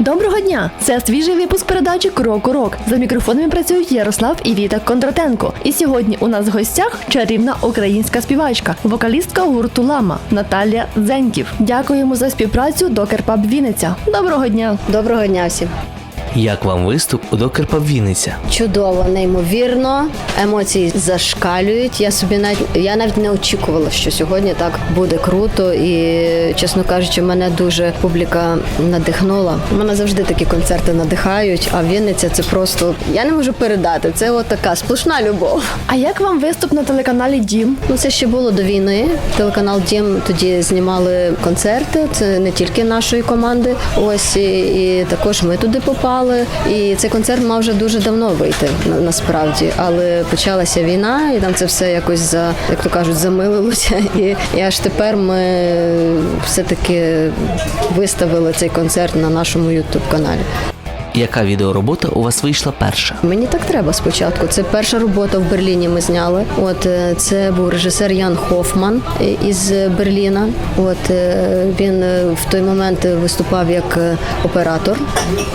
Доброго дня! Це свіжий випуск передачі Крок у рок. За мікрофонами працюють Ярослав і Віта Кондратенко. І сьогодні у нас в гостях чарівна українська співачка, вокалістка гурту Лама Наталія Зеньків. Дякуємо за співпрацю до Керпаб Вінниця. Доброго дня! Доброго дня всім. Як вам виступ у Докерпа Вінниця? Чудово, неймовірно. Емоції зашкалюють. Я собі навіть я навіть не очікувала, що сьогодні так буде круто. І чесно кажучи, мене дуже публіка надихнула. Мене завжди такі концерти надихають. А Вінниця це просто я не можу передати. Це от така сплошна любов. А як вам виступ на телеканалі Дім? Ну це ще було до війни. Телеканал Дім тоді знімали концерти. Це не тільки нашої команди. Ось і, і також ми туди попали. І цей концерт мав вже дуже давно вийти на- насправді. Але почалася війна, і там це все якось за як то кажуть, замилилося. І, і аж тепер ми все таки виставили цей концерт на нашому ютуб каналі. Яка відеоробота у вас вийшла перша? Мені так треба спочатку. Це перша робота в Берліні. Ми зняли. От е, це був режисер Ян Хофман е, із Берліна. От е, він в той момент виступав як оператор.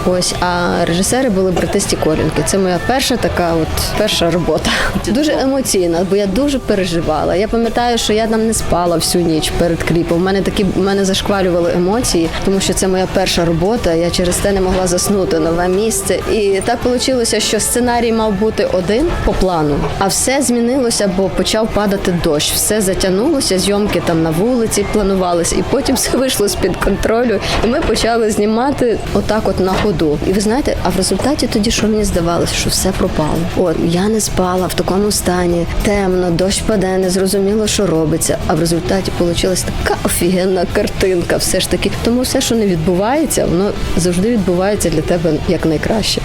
Ось, а режисери були брати Стікорінки. Це моя перша така, от перша робота. Дуже емоційна, бо я дуже переживала. Я пам'ятаю, що я там не спала всю ніч перед кліпом. У мене такі мене зашквалювали емоції, тому що це моя перша робота. Я через те не могла заснути нове місце. І так вийшло, що сценарій мав бути один по плану, а все змінилося, бо почав падати дощ. Все затягнулося, зйомки там на вулиці планувалися, і потім все вийшло з під контролю. І ми почали знімати отак, от на ходу. І ви знаєте, а в результаті тоді, що мені здавалося, що все пропало. От я не спала в такому стані, темно, дощ паде, не зрозуміло, що робиться. А в результаті вийшла така офігенна картинка. Все ж таки, тому все, що не відбувається, воно завжди відбувається для тебе як найкраще.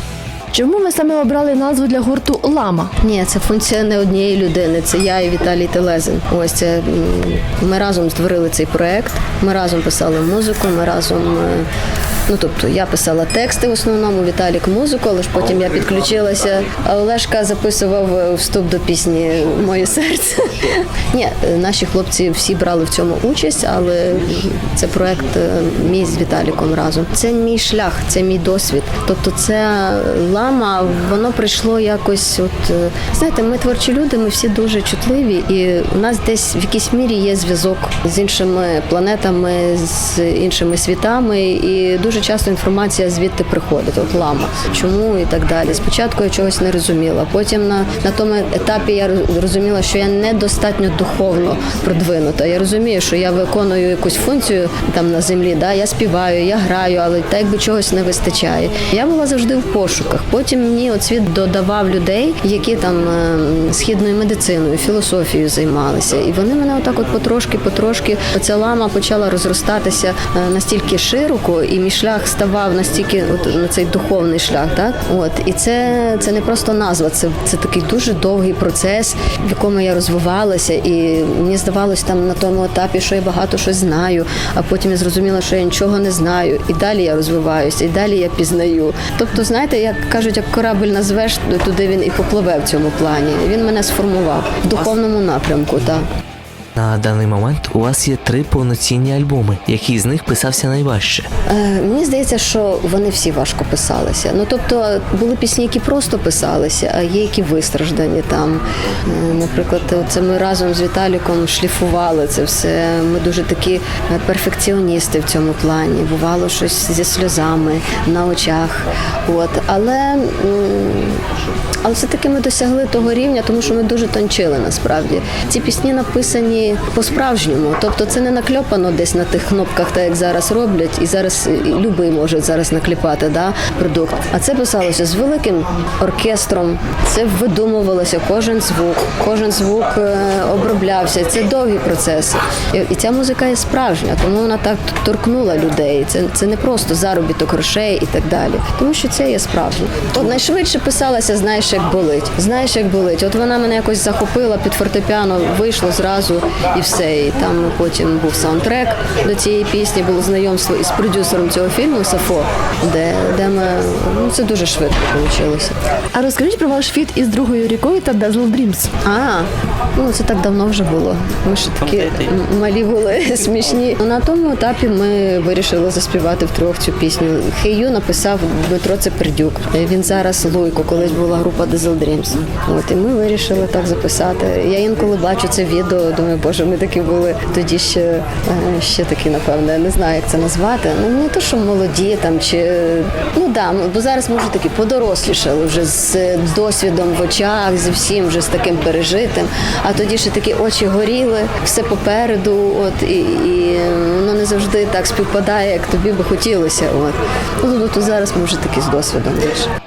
Чому ми саме обрали назву для гурту Лама? Ні, це функція не однієї людини. Це я і Віталій Телезин. Ось це ми разом створили цей проект. Ми разом писали музику. Ми разом. Ну тобто я писала тексти в основному, Віталік музику, але ж потім я підключилася. А Олешка записував е, вступ до пісні Моє серце. Ні, е, наші хлопці всі брали в цьому участь, але це проект е, мій з Віталіком разом. Це мій шлях, це мій досвід. Тобто, це лама, воно прийшло якось. От знаєте, ми творчі люди, ми всі дуже чутливі, і у нас десь в якійсь мірі є зв'язок з іншими планетами, з іншими світами, і дуже часто інформація звідти приходить. От лама, чому і так далі. Спочатку я чогось не розуміла. Потім на, на тому етапі я розуміла, що я недостатньо духовно продвинута. Я розумію, що я виконую якусь функцію там на землі. Да, я співаю, я граю, але так якби чогось не вистачає. Я була завжди в пошуках. Потім мені от світ додавав людей, які там е, східною медициною, філософією займалися. І вони мене отак, от потрошки, потрошки, оця лама почала розростатися е, настільки широко, і мій шлях ставав настільки, от на цей духовний шлях. Так, от і це, це не просто назва, це, це такий дуже довгий процес, в якому я розвивалася, і мені здавалось там на тому етапі, що я багато щось знаю, а потім я зрозуміла, що я нічого не знаю, і далі я розвиваюся, і далі я пізнаю. Тобто, знаєте, як кажуть, як корабль назвеш, туди він і попливе в цьому плані. Він мене сформував в духовному напрямку. Так. На даний момент у вас є три повноцінні альбоми. Який з них писався найважче? Е, мені здається, що вони всі важко писалися. Ну тобто були пісні, які просто писалися, а є які вистраждані там. Е, Наприклад, це ми разом з Віталіком шліфували це все. Ми дуже такі перфекціоністи в цьому плані. Бувало щось зі сльозами на очах. От але. але все-таки ми досягли того рівня, тому що ми дуже тончили насправді. Ці пісні написані по-справжньому. Тобто це не накльопано десь на тих кнопках, так як зараз роблять, і зараз і любий може зараз накліпати да, продукт. А це писалося з великим оркестром. Це видумувалося кожен звук, кожен звук е, оброблявся. Це довгі процеси. І ця музика є справжня, тому вона так торкнула людей. Це, це не просто заробіток грошей і так далі. Тому що це є справжнє. От найшвидше писалася, знаєш, як болить. Знаєш, як болить. От вона мене якось захопила під фортепіано, вийшло зразу. І все. І там потім був саундтрек до цієї пісні, було знайомство із продюсером цього фільму Сафо, де, де ми ну це дуже швидко вийшло. А розкажіть про ваш фіт із другою рікою та Dazzle Dreams. А, ну це так давно вже було. Ми ще такі малі були смішні. На тому етапі ми вирішили заспівати втрьох цю пісню. Хею написав Дмитро Цепердюк. Він зараз Луйко, колись була група Diesel Dreams. От і ми вирішили так записати. Я інколи бачу це відео. Думаю, боже, ми такі були тоді ще, е, ще такі, напевно, я не знаю, як це назвати. Ну не то, що молоді там чи ну да, бо зараз ми вже такі подорослішали вже з досвідом в очах, зі всім вже з таким пережитим. А тоді ще такі очі горіли, все попереду. От і, і воно не завжди так співпадає, як тобі би хотілося. От ну тобто зараз ми вже такі з досвідом більше.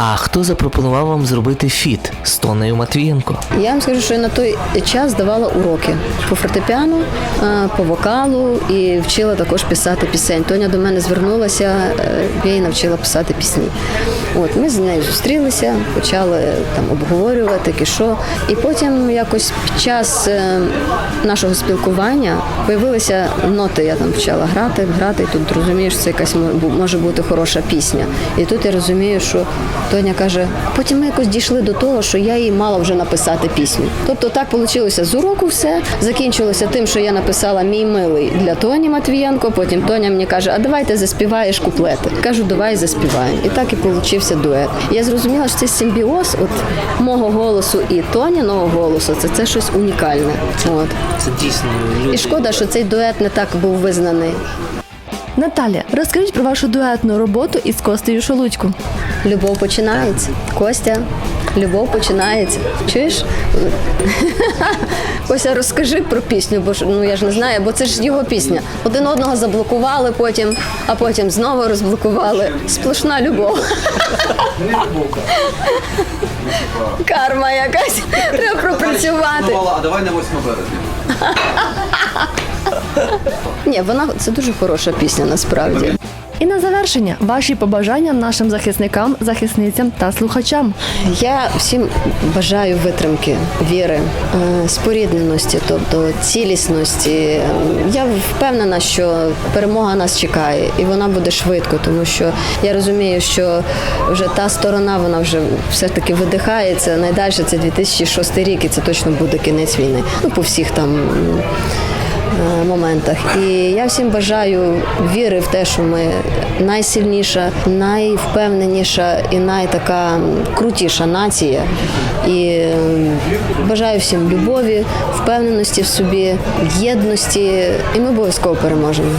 А хто запропонував вам зробити фіт з Тонею Матвієнко? Я вам скажу, що я на той час давала уроки по фортепіано, е, по вокалу і вчила також писати пісень. Тоня до мене звернулася, е, я її навчила писати пісні. От ми з нею зустрілися, почали там обговорювати, ки що. І потім якось під час е, нашого спілкування появилися ноти. Я там почала грати, грати, і тут розумієш, це якась може бути хороша пісня. І тут я розумію, що Тоня каже, потім ми якось дійшли до того, що я їй мала вже написати пісню. Тобто так вийшло з уроку все. Закінчилося тим, що я написала мій милий для Тоні Матвієнко. Потім Тоня мені каже, а давай ти заспіваєш куплети. Кажу, давай заспіваємо. І так і получився дует. Я зрозуміла, що цей симбіоз от мого голосу і Тоніного голосу це, це щось унікальне. От. Це дійсно І шкода, що цей дует не так був визнаний. Наталя, розкажіть про вашу дуетну роботу із Костею Шелудько. Любов починається. Костя, любов починається. Чуєш? Костя, розкажи про пісню, бо ж ну я ж не знаю, бо це ж його пісня. Один одного заблокували потім, а потім знову розблокували. Сплошна любов. Карма якась. Треба пропрацювати. А давай на 8 березня. Ні, вона це дуже хороша пісня насправді. І на завершення ваші побажання нашим захисникам, захисницям та слухачам. Я всім бажаю витримки, віри, е, спорідненості, тобто цілісності. Я впевнена, що перемога нас чекає, і вона буде швидко, тому що я розумію, що вже та сторона вона вже все таки видихається. Найдальше це 2006 рік, і це точно буде кінець війни. Ну по всіх там. Е, моментах. І я всім бажаю віри в те, що ми найсильніша, найвпевненіша і найтака крутіша нація. І е, бажаю всім любові, впевненості в собі, єдності, і ми обов'язково переможемо.